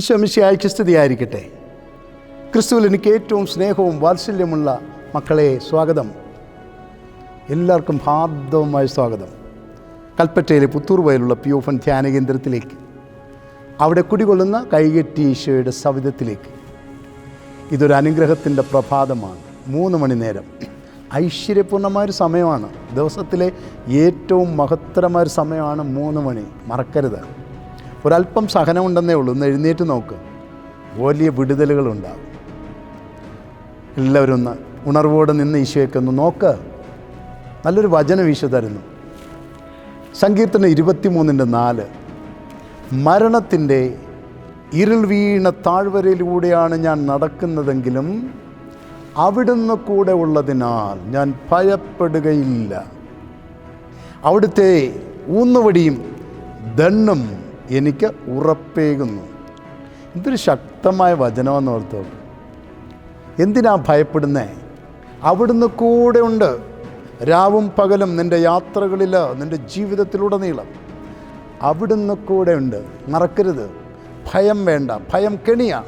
ഈശോ സ്ഥിതിയായിരിക്കട്ടെ ക്രിസ്തുവിൽ എനിക്ക് ഏറ്റവും സ്നേഹവും വാത്സല്യമുള്ള മക്കളെ സ്വാഗതം. എല്ലാവർക്കും ഹാർദവമായ സ്വാഗതം. കൽപ്പറ്റയിലെ പുത്തൂർ വയലുള്ള പി ഓഫൻ ധ്യാന കേന്ദ്രത്തിലേക്ക് അവിടെ കുടികൊള്ളുന്ന കൈകെട്ടി ഈശോയുടെ സവിധത്തിലേക്ക്. ഇതൊരു അനുഗ്രഹത്തിന്റെ പ്രഭാതമാണ്. മൂന്ന് മണി നേരം. ഐശ്വര്യപൂർണമായൊരു സമയമാണ്. ദിവസത്തിലെ ഏറ്റവും മഹത്തരമായ ഒരു സമയമാണ് മൂന്ന് മണി. മറക്കരുത്. ഒരല്പം സഹനമുണ്ടെന്നേ ഉള്ളൂ. ഒന്ന് എഴുന്നേറ്റ് നോക്ക്. വലിയ വിടുതലുകളുണ്ടാകും. എല്ലാവരും ഒന്ന് ഉണർവോടെ നിന്ന് ഈശോയൊക്കെ ഒന്ന് നോക്ക്. നല്ലൊരു വചനം ഈശോ തരുന്നു. സങ്കീർത്തനം ഇരുപത്തിമൂന്നിന്റെ നാല്. മരണത്തിന്റെ ഇരുൾ വീണ താഴ്വരയിലൂടെയാണ് ഞാൻ നടക്കുന്നതെങ്കിലും അവിടുന്ന് കൂടെ ഉള്ളതിനാൽ ഞാൻ ഭയപ്പെടുകയില്ല. അവിടുത്തെ ഊന്നുവടിയും ദണ്ണും എനിക്ക് ഉറപ്പേകുന്നു. ഇതൊരു ശക്തമായ വചനമെന്ന് ഓർത്തു എന്തിനാ ഭയപ്പെടുന്നേ? അവിടുന്ന് കൂടെ ഉണ്ട്. രാവും പകലും നിന്റെ യാത്രകളിൽ നിന്റെ ജീവിതത്തിലുടനീളം. അവിടുന്ന് കൂടെ ഉണ്ട്. മറക്കരുത്. ഭയം വേണ്ട. ഭയം കെണിയാണ്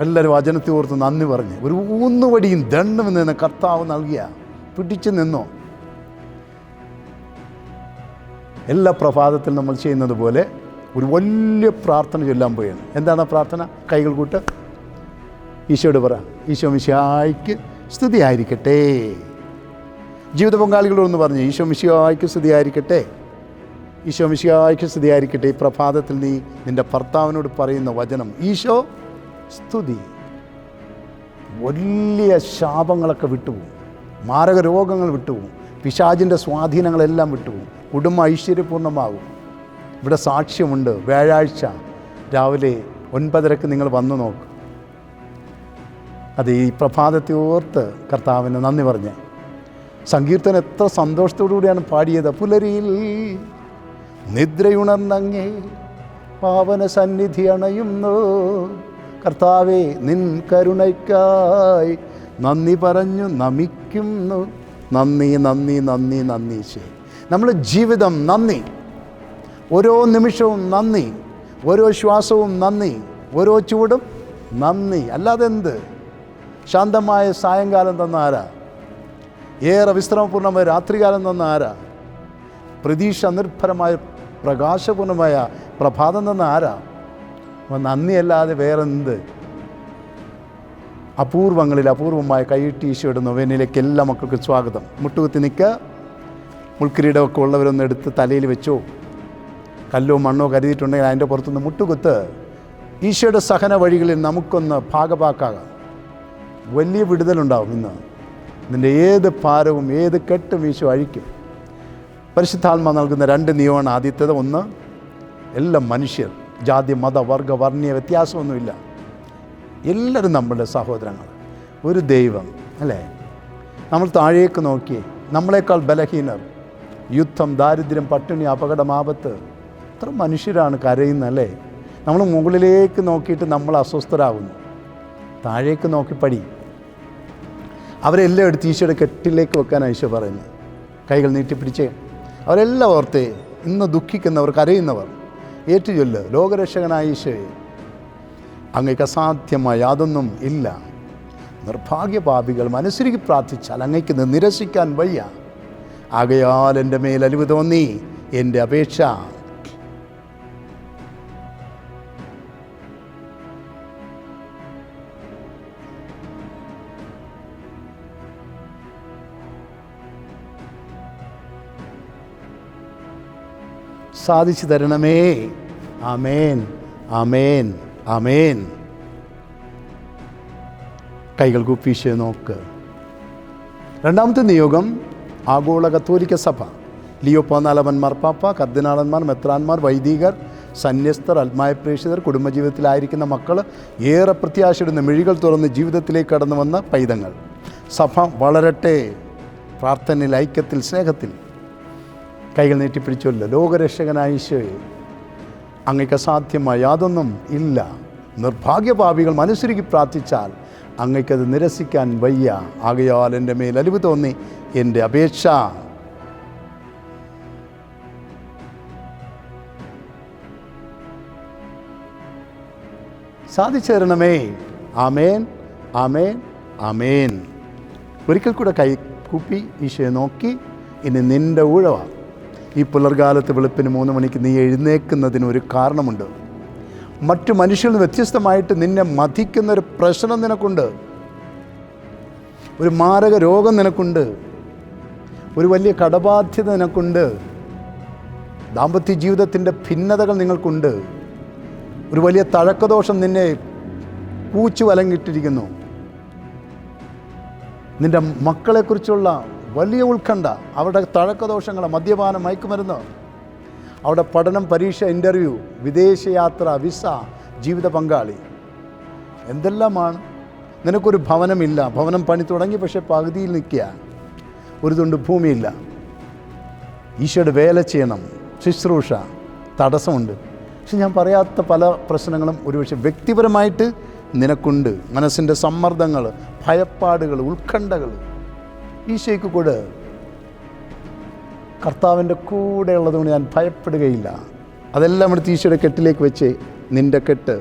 എല്ലാവരും വചനത്തെ ഓർത്ത് നന്ദി പറഞ്ഞ് ഒരു ഊന്നുവടിയും ദണ്ണും നിന്ന് കർത്താവ് നൽകിയ. പിടിച്ചു നിന്നോ? എല്ലാ പ്രഭാതത്തിൽ നമ്മൾ ചെയ്യുന്നത് പോലെ ഒരു വലിയ പ്രാർത്ഥന ചൊല്ലാൻ പോവുകയാണ് എന്താണ് ആ പ്രാർത്ഥന? കൈകൾ കൂട്ട്. ഈശോയോട് പറ ഈശോ മിശിഹായ്ക്ക് സ്തുതിയായിരിക്കട്ടെ. ജീവിത പങ്കാളികളോടൊന്ന് പറഞ്ഞു ഈശോ മിശിഹായ്ക്ക് സ്തുതിയായിരിക്കട്ടെ. ഈശോ മിശിഹായ്ക്ക് സ്തുതിയായിരിക്കട്ടെ. ഈ പ്രഭാതത്തിൽ നീ നിന്റെ ഭർത്താവിനോട് പറയുന്ന വചനം ഈശോ സ്തുതി. വലിയ ശാപങ്ങളൊക്കെ വിട്ടുപോകും. മാരക രോഗങ്ങൾ വിട്ടുപോകും. പിശാചിന്റെ സ്വാധീനങ്ങളെല്ലാം വിട്ടുപോകും. കുടുംബം ഐശ്വര്യപൂർണമാകും ഇവിടെ സാക്ഷ്യമുണ്ട്. വ്യാഴാഴ്ച രാവിലെ ഒൻപതരക്ക് നിങ്ങൾ വന്നു നോക്ക്. അത് ഈ പ്രഭാതത്തെ ഓർത്ത് കർത്താവിന് നന്ദി പറഞ്ഞ്. സങ്കീർത്തനം എത്ര സന്തോഷത്തോടു കൂടിയാണ് പാടിയത്. പുലരിയിൽ നിദ്രയുണർന്നങ്ങേ പാവന സന്നിധി അണയുന്നു. കർത്താവെ നിൻ കരുണയ്ക്കായി നന്ദി പറഞ്ഞു നമിക്കുന്നു. നന്ദി നന്ദി നന്ദി നന്ദി ശരി നമ്മുടെ ജീവിതം നന്ദി. ഓരോ നിമിഷവും നന്ദി. ഓരോ ശ്വാസവും നന്ദി. ഓരോ ചൂടും നന്ദി. അല്ലാതെ എന്ത്? ശാന്തമായ സായങ്കാലം തന്ന ആരാ? ഏറെ വിശ്രമപൂർണമായ രാത്രികാലം തന്ന ആരാ? പ്രതീക്ഷ നിർഭരമായ പ്രകാശപൂർണമായ പ്രഭാതം തന്ന ആരാ? നന്ദിയല്ലാതെ വേറെന്ത്? അപൂർവങ്ങളിൽ അപൂർവമായ കൈയിട്ട് ഈശോയുടെ നൊവേനയിലേക്ക് എല്ലാ മക്കൾക്കും സ്വാഗതം. മുട്ടുകുത്തി നിൽക്കുക. മുൾക്കിരീടമൊക്കെ ഉള്ളവരൊന്ന് എടുത്ത് തലയിൽ വെച്ചോ. കല്ലോ മണ്ണോ കരുതിയിട്ടുണ്ടെങ്കിൽ അതിന്റെ പുറത്തുനിന്ന് മുട്ടുകുത്ത് ഈശോയുടെ സഹന വഴികളിൽ നമുക്കൊന്ന് ഭാഗപാക്കാകാം വലിയ വിടുതലുണ്ടാവും ഇന്ന്. നിന്റെ ഏത് ഭാരവും ഏത് കെട്ടും ഈശോ അഴിക്കും. പരിശുദ്ധാത്മ നൽകുന്ന രണ്ട് നിയമമാണ് ആദ്യത്തേത്. ഒന്ന് എല്ലാം മനുഷ്യർ ജാതി മത വർഗ വർണീയ വ്യത്യാസമൊന്നുമില്ല. എല്ലാവരും നമ്മളുടെ സഹോദരങ്ങൾ ഒരു ദൈവം അല്ലേ? നമ്മൾ താഴേക്ക് നോക്കി നമ്മളെക്കാൾ ബലഹീനർ യുദ്ധം ദാരിദ്ര്യം പട്ടിണി അപകടം ആപത്ത്. എത്ര മനുഷ്യരാണ് കരയുന്നല്ലേ? നമ്മൾ മുകളിലേക്ക് നോക്കിയിട്ട് നമ്മൾ അസ്വസ്ഥരാകുന്നു. താഴേക്ക് നോക്കി പടി. അവരെല്ലാം എടുത്ത് ഈശോയുടെ കെട്ടിലേക്ക് വെക്കാൻ ഈശോ പറയുന്നത് കൈകൾ നീട്ടിപ്പിടിച്ച്. അവരെല്ലാം ഓർത്തേ ഇന്ന് ദുഃഖിക്കുന്നവർ കരയുന്നവർ. ഏറ്റുചൊല്ല് ലോകരക്ഷകനായ ഈശോയെ. അങ്ങേക്ക് അസാധ്യമായ യാതൊന്നും ഇല്ല. നിർഭാഗ്യപാപികൾ മനസ്സിരുകി പ്രാർത്ഥിച്ചാൽ അങ്ങയ്ക്ക് ഇത് നിരസിക്കാൻ വയ്യ. ആകയാൽ എന്റെ മേൽ അലിവ് തോന്നി. എന്റെ അപേക്ഷ. സാധിച്ചു തരണമേ. ആമേൻ. ആമേൻ. ആമേൻ. കൈകൾ കുപ്പീശ് നോക്ക്. രണ്ടാമത്തെ നിയോഗം ആഗോള കത്തോലിക്ക സഭ. ലിയോ പതിനാലവൻ മാർപ്പാപ്പ കർദിനാളന്മാർ മെത്രാന്മാർ വൈദികർ സന്യസ്തർ ആത്മായ പ്രേക്ഷിതർ കുടുംബജീവിതത്തിലായിരിക്കുന്ന മക്കൾ ഏറെ പ്രത്യാശയിടുന്ന മിഴികൾ തുറന്ന് ജീവിതത്തിലേക്ക് കടന്നു വന്ന പൈതങ്ങൾ. സഭ വളരട്ടെ പ്രാർത്ഥനയിൽ ഐക്യത്തിൽ സ്നേഹത്തിൽ കൈകൾ നീട്ടിപ്പിടിച്ചല്ലോ ലോകരക്ഷകനായ ഈശോയെ അങ്ങയ്ക്ക് അസാധ്യമായ യാതൊന്നും ഇല്ല. നിർഭാഗ്യപാപികൾ മനസ്സുരുക്കി പ്രാർത്ഥിച്ചാൽ അങ്ങയ്ക്കത് നിരസിക്കാൻ വയ്യ. ആകയാൽ എന്റെ മേൽ അലിവ് തോന്നി. എന്റെ അപേക്ഷ. സാധിച്ചു തരണമേ ആമേൻ. ആമേൻ. ആമേൻ. ഒരിക്കൽ കൂടെ കൈ കൂപ്പി ഈശോയെ നോക്കി. ഇനി നിന്റെ ഊഴവ ഈ പുലർകാലത്ത് വെളുപ്പിന് മൂന്ന് മണിക്ക് നീ എഴുന്നേക്കുന്നതിന് ഒരു കാരണമുണ്ട്. മറ്റു മനുഷ്യരിൽ വ്യത്യസ്തമായിട്ട് നിന്നെ മതിക്കുന്ന ഒരു പ്രശ്നം നിനക്കുണ്ട്. ഒരു മാരക രോഗം നിനക്കുണ്ട്. ഒരു വലിയ കടബാധ്യത നിനക്കുണ്ട്. ദാമ്പത്യ ജീവിതത്തിന്റെ ഭിന്നതകൾ നിങ്ങൾക്കുണ്ട്. ഒരു വലിയ തഴക്കദോഷം നിന്നെ കൂച്ചു വലങ്ങിട്ടിരിക്കുന്നു. നിന്റെ മക്കളെക്കുറിച്ചുള്ള വലിയ ഉത്കണ്ഠ അവരുടെ തഴക്കദോഷങ്ങൾ മദ്യപാനം മയക്കുമരുന്ന് അവിടെ പഠനം പരീക്ഷ ഇന്റർവ്യൂ വിദേശയാത്ര വിസ ജീവിത പങ്കാളി. എന്തെല്ലാമാണ്? നിനക്കൊരു ഭവനമില്ല. ഭവനം പണി തുടങ്ങി പക്ഷേ പകുതിയിൽ നിൽക്കുക. ഒരു തുണ്ട് ഭൂമിയില്ല. ഈശോയുടെ വേല ചെയ്യണം. ശുശ്രൂഷ. തടസ്സമുണ്ട്. പക്ഷെ ഞാൻ പറയാത്ത പല പ്രശ്നങ്ങളും ഒരുപക്ഷെ വ്യക്തിപരമായിട്ട് നിനക്കുണ്ട്. മനസ്സിന്റെ സമ്മർദ്ദങ്ങൾ ഭയപ്പാടുകൾ ഉത്കണ്ഠകൾ. ഈശോയ്ക്ക് കൂടെ. കർത്താവിന്റെ കൂടെ ഉള്ളതുകൊണ്ട് ഞാൻ ഭയപ്പെടുകയില്ല. അതെല്ലാം എടുത്ത് ഈശോയുടെ കെട്ടിലേക്ക് വെച്ച് നിന്റെ കെട്ട്.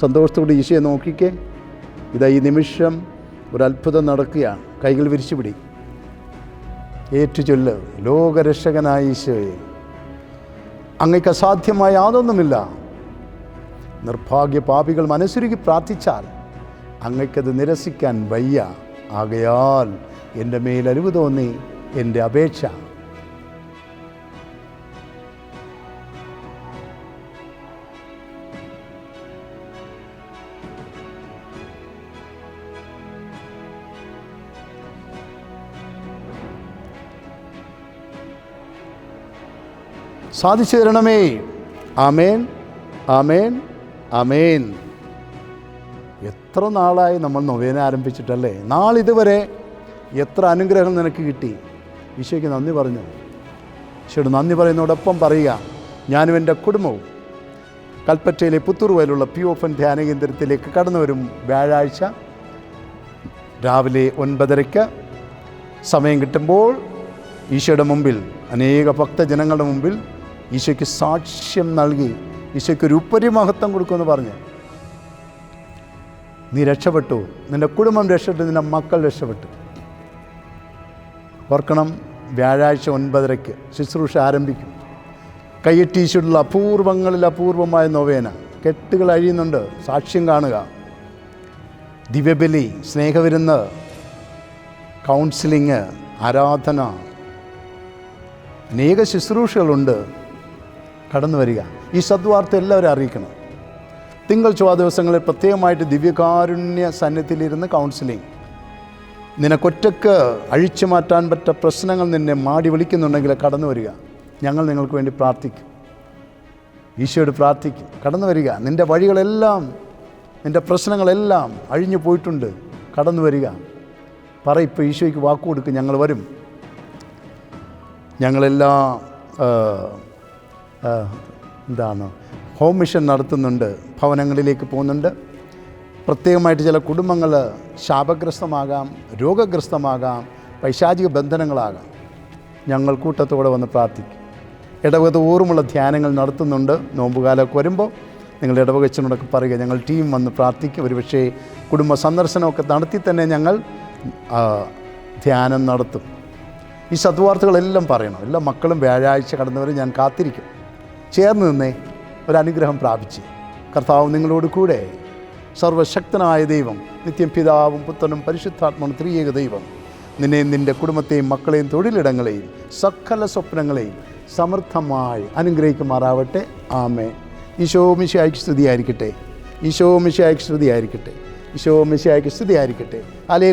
സന്തോഷത്തോടെ ഈശോയെ നോക്കിക്കേ. ഇതാ ഈ നിമിഷം ഒരു അത്ഭുതം നടക്കുകയാണ്. കൈകൾ വിരിച്ചുപിടി. ഏറ്റുചൊല്ല്. ലോകരക്ഷകനായ ഈശോയെ. അങ്ങക്ക് അസാധ്യമായ യാതൊന്നുമില്ല. നിർഭാഗ്യ പാപികൾ മനസ്സുരുകി പ്രാർത്ഥിച്ചാൽ അങ്ങക്കത് നിരസിക്കാൻ വയ്യ. ആകയാൽ എന്റെ മേൽ തോന്നി എന്റെ അപേക്ഷ. സാധിച്ചു തരണമേ. ആമേൻ. ആമേൻ. ആമേൻ. എത്ര നാളായി നമ്മൾ നൊവേന ആരംഭിച്ചിട്ടല്ലേ? നാളിതുവരെ എത്ര അനുഗ്രഹം നിനക്ക് കിട്ടി? ഈശോയ്ക്ക് നന്ദി പറഞ്ഞു. ഈശോയുടെ നന്ദി പറയുന്നതോടൊപ്പം പറയുക ഞാനും എന്റെ കുടുംബവും കൽപ്പറ്റയിലെ പുത്തൂർ വയലുള്ള പി ഓഫൻ ധ്യാന കേന്ദ്രത്തിലേക്ക് കടന്നു വരും വ്യാഴാഴ്ച രാവിലെ ഒൻപതരയ്ക്ക്. സമയം കിട്ടുമ്പോൾ ഈശോയുടെ മുമ്പിൽ അനേക ഭക്തജനങ്ങളുടെ മുമ്പിൽ ഈശോയ്ക്ക് സാക്ഷ്യം നൽകി ഈശോയ്ക്ക് ഒരു ഉപരിമഹത്വം കൊടുക്കുമെന്ന് പറഞ്ഞ് നീ രക്ഷപ്പെട്ടു. നിന്റെ കുടുംബം രക്ഷപ്പെട്ടു. നിന്റെ മക്കൾ രക്ഷപ്പെട്ടു. ഓർക്കണം വ്യാഴാഴ്ച ഒൻപതരയ്ക്ക് ശുശ്രൂഷ ആരംഭിക്കും. കയ്യെട്ടി ഈശോയുള്ള അപൂർവങ്ങളിൽ അപൂർവമായ നോവേന. കെട്ടുകൾ അഴിയുന്നുണ്ട്. സാക്ഷ്യം കാണുക. ദിവ്യബലി സ്നേഹവിരുന്ന് കൗൺസിലിങ് ആരാധന. അനേക ശുശ്രൂഷകളുണ്ട്. കടന്നു വരിക. ഈ സദ്വാർത്ത എല്ലാവരും അറിയിക്കണം. തിങ്കൾ ചൊവ്വ ദിവസങ്ങളിൽ പ്രത്യേകമായിട്ട് ദിവ്യകാരുണ്യ സന്നിധിയിലിരുന്ന് കൗൺസിലിംഗ് നിനക്കൊറ്റക്ക് അഴിച്ചു മാറ്റാൻ പറ്റ പ്രശ്നങ്ങൾ നിന്നെ മാടി വിളിക്കുന്നുണ്ടെങ്കിൽ കടന്നു വരിക. ഞങ്ങൾ നിങ്ങൾക്ക് വേണ്ടി പ്രാർത്ഥിക്കും. ഈശോയോട് പ്രാർത്ഥിക്കും. കടന്നു വരിക. നിന്റെ വഴികളെല്ലാം നിന്റെ പ്രശ്നങ്ങളെല്ലാം അഴിഞ്ഞു പോയിട്ടുണ്ട്. കടന്നു വരിക. പറ ഇപ്പോൾ ഈശോയ്ക്ക് വാക്ക് കൊടുക്കും ഞങ്ങൾ വരും. ഞങ്ങളെല്ലാം എന്താണ് ഹോം മിഷൻ നടത്തുന്നുണ്ട് ഭവനങ്ങളിലേക്ക് പോകുന്നുണ്ട്. പ്രത്യേകമായിട്ട് ചില കുടുംബങ്ങൾ ശാപഗ്രസ്തമാകാം രോഗഗ്രസ്തമാകാം പൈശാചിക ബന്ധനങ്ങളാകാം. ഞങ്ങൾ കൂട്ടത്തോടെ വന്ന് പ്രാർത്ഥിക്കും. ഇടവക തോറുമുള്ള ധ്യാനങ്ങൾ നടത്തുന്നുണ്ട്. നോമ്പുകാലമൊക്കെ വരുമ്പോൾ നിങ്ങൾ ഇടവകച്ചനോടൊക്കെ പറയുക ഞങ്ങൾ ടീം വന്ന് പ്രാർത്ഥിക്കും. ഒരുപക്ഷേ കുടുംബ സന്ദർശനമൊക്കെ നടത്തി തന്നെ ഞങ്ങൾ ധ്യാനം നടത്തും. ഈ സദ്വാർത്തകളെല്ലാം പറയണം. എല്ലാ മക്കളും വ്യാഴാഴ്ച കടന്നവരെ ഞാൻ കാത്തിരിക്കും. ചേർന്ന് നിന്നേ ഒരനുഗ്രഹം പ്രാപിച്ച്. കർത്താവ് നിങ്ങളോട് കൂടെ. സർവശക്തനായ ദൈവം നിത്യം പിതാവും പുത്രനും പരിശുദ്ധാത്മനും ത്രിയേക ദൈവം. നിന്നെയും നിന്റെ കുടുംബത്തെയും മക്കളെയും തൊഴിലിടങ്ങളെയും സകല സ്വപ്നങ്ങളെയും സമൃദ്ധമായി അനുഗ്രഹിക്കുമാറാവട്ടെ. ആമേ ഈശോ മിശിയായിക്ക് സ്തുതിയായിരിക്കട്ടെ. ഈശോ മിശിയായിക്ക് സ്തുതിയായിരിക്കട്ടെ. ഈശോ മിശിയായിക്ക് സ്തുതിയായിരിക്കട്ടെ. അലേ